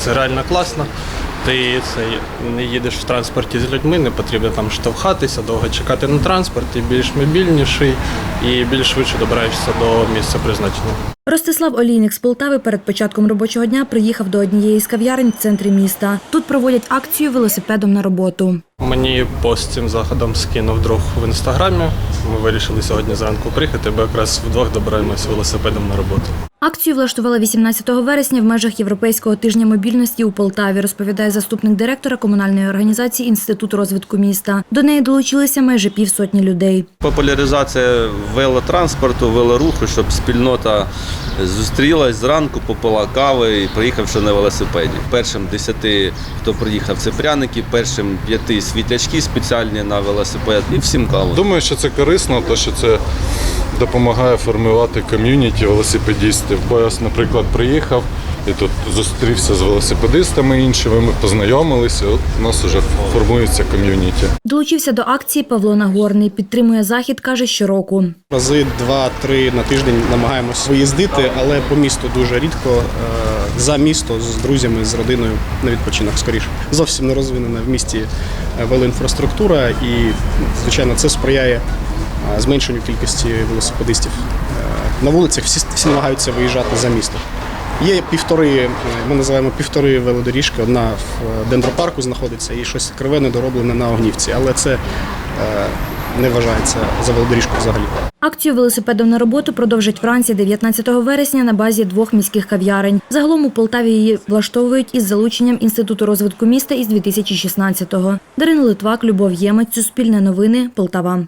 Це реально класно. Ти це, не їдеш в транспорті з людьми, не потрібно там штовхатися, довго чекати на транспорт, ти більш мобільніший і більш швидше добираєшся до місця призначення. Ростислав Олійник з Полтави перед початком робочого дня приїхав до однієї з кав'ярень в центрі міста. Тут проводять акцію велосипедом на роботу. Мені пост цим заходом скинув друг в інстаграмі. Ми вирішили сьогодні зранку приїхати, бо якраз вдвох добираємося велосипедом на роботу. Акцію влаштували 18 вересня в межах Європейського тижня мобільності у Полтаві, розповідає заступник директора комунальної організації Інститут розвитку міста. До неї долучилися майже півсотні людей. Популяризація велотранспорту, велоруху, щоб спільнота зустрілась зранку, попила кави і приїхавши на велосипеді. Першим десяти, хто приїхав, це пряники, першим п'яти світлячки спеціальні на велосипед і всім каву. Думаю, що це корисно, тому що це допомагає формувати ком'юніті велосипедистів. Бо я, наприклад, приїхав і тут зустрівся з велосипедистами іншими, ми познайомилися, от у нас вже формується ком'юніті. Долучився до акції Павло Нагорний. Підтримує захід, каже, щороку. Рази два-три на тиждень намагаємось виїздити, але по місту дуже рідко. е, За місто з друзями, з родиною на відпочинок скоріше. Зовсім не розвинена в місті е, велоінфраструктура, і звичайно це сприяє зменшенню кількості велосипедистів. Е, На вулицях всі, всі намагаються виїжджати за місто. Є півтори, е, ми називаємо півтори велодоріжки. Одна в е, дендропарку знаходиться і щось криве недороблене на Огнівці, але це е, не вважається за велодоріжку взагалі. Акцію велосипедом на роботу продовжать вранці 19 вересня на базі двох міських кав'ярень. Загалом у Полтаві її влаштовують із залученням Інституту розвитку міста із 2016-го. Дарина Литвак, Любов Ємець, Суспільне новини, Полтава.